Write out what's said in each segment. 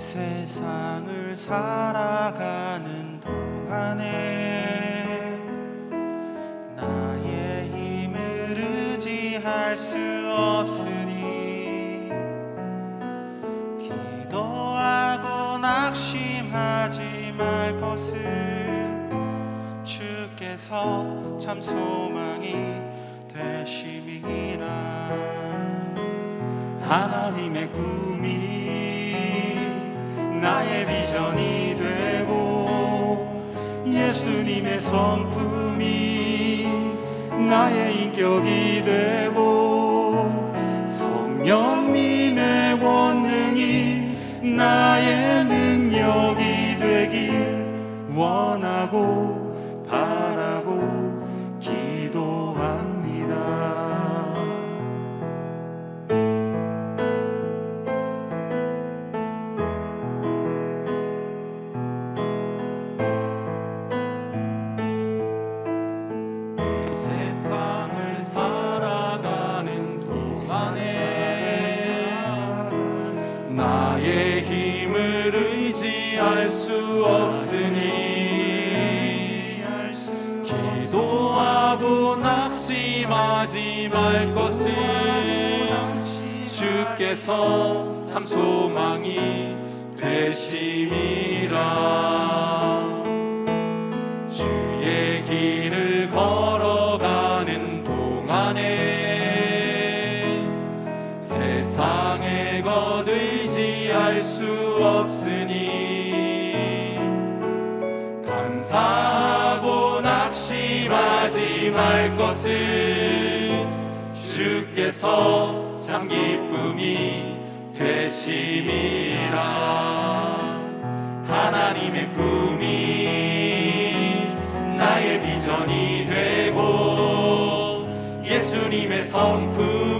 세상을 살아가는 동안에 나의 힘을 의지할 수 없으니 기도하고 낙심하지 말 것은 주께서 참 소망이 되심이라. 하나님의 꿈이 비전이 되고 예수님의 성품이 나의 인격이 되고 성령님의 원능이 나의 의지할 수 없으니 기도하고 낙심하지 말 것은 주께서 참 소망이 되심이라. 주의 길을 걸어가는 동안에 세상에 것 의지할 수 없으니 사하고 낙심하지 말 것은 주께서 참 기쁨이 되심이라. 하나님의 꿈이 나의 비전이 되고 예수님의 성품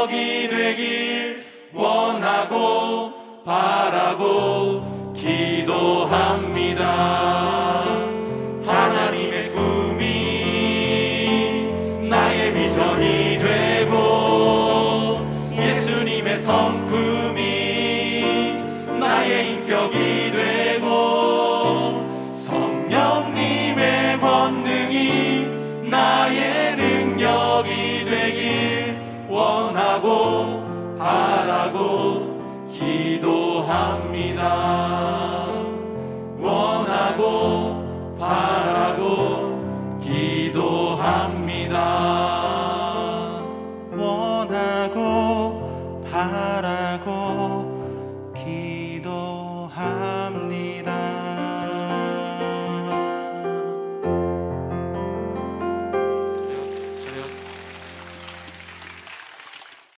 능력이 되길 원하고 바라고 기도합니다. 바라고 바라고 기도합니다. 원하고 바라고 기도합니다. 원하고 바라고